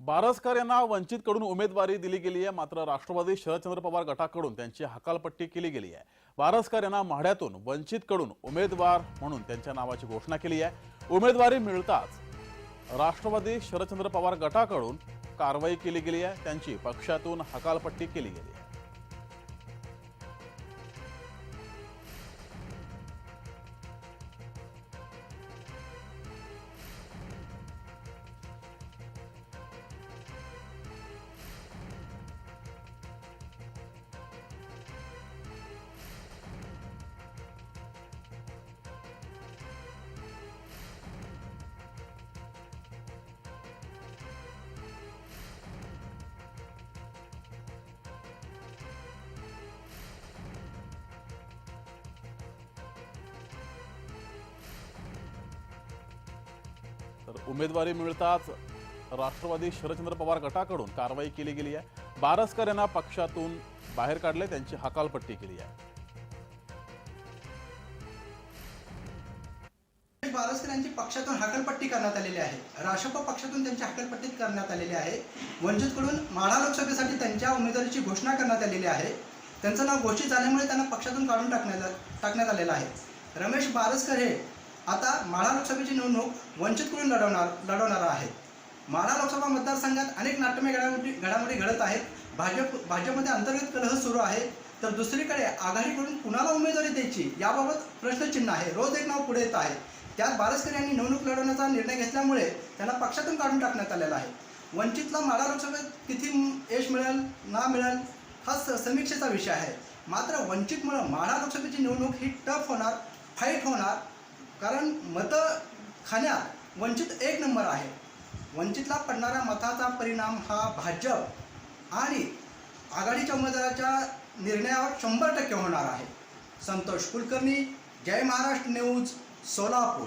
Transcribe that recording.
बारसकर यांना वंचितकडून उमेदवारी दिली गेली आहे. मात्र राष्ट्रवादी शरदचंद्र पवार गटाकडून त्यांची हकालपट्टी केली गेली आहे. बारसकर यांना माढ्यातून वंचितकडून उमेदवार म्हणून त्यांच्या नावाची घोषणा केली आहे. उमेदवारी मिळताच राष्ट्रवादी शरदचंद्र पवार गटाकडून कारवाई केली गेली आहे. त्यांची पक्षातून हकालपट्टी केली गेली आहे. उमेदवारी मिळताच राष्ट्रवादी शरदचंद्र पवार गटाकडून कारवाई केली गेली आहे. बारसकर यांना पक्षातून बाहेर काढले त्यांची हकालपट्टी केली आहे. बारसकर यांची पक्षातून हकालपट्टी करण्यात आलेली आहे. राष्ट्रपा पक्षातून त्यांची हकालपट्टी करण्यात आलेली आहे. वंचितकडून माढा लोकसभेसाठी त्यांच्या उमेदवारीची घोषणा करण्यात आलेली आहे. त्यांचं नाव घोषित झाल्यामुळे त्यांना पक्षातून काढून टाकण्यात टाकण्यात आलेलं आहे. रमेश बारसकर हे आता माळा लोकसभेची निवडणूक वंचितकडून लढवणार लढवणार आहे. माळा लोकसभा मतदारसंघात अनेक नाट्यमय घडामोडी घडामोडी घडत आहेत. भाजप भाजपमध्ये अंतर्गत कलह सुरू आहे. तर दुसरीकडे आघाडीकडून कुणाला उमेदवारी द्यायची याबाबत प्रश्नचिन्ह आहे. रोज एक नाव पुढे येत आहे. त्यात बारसकर यांनी निवडणूक लढवण्याचा निर्णय घेतल्यामुळे त्यांना पक्षातून काढून टाकण्यात आलेला आहे. वंचितला माळा लोकसभेत किती यश मिळेल ना मिळेल हा समीक्षेचा विषय आहे. मात्र वंचितमुळं माळा लोकसभेची निवडणूक ही टफ होणार फाईट होणार. कारण मतं खाण्यात वंचित एक नंबर आहे. वंचितला पडणाऱ्या मताचा परिणाम हा भाजप आणि आघाडीच्या उमेदवाराच्या निर्णयावर शंभर टक्के होणार आहे. संतोष कुलकर्णी जय महाराष्ट्र न्यूज सोलापूर.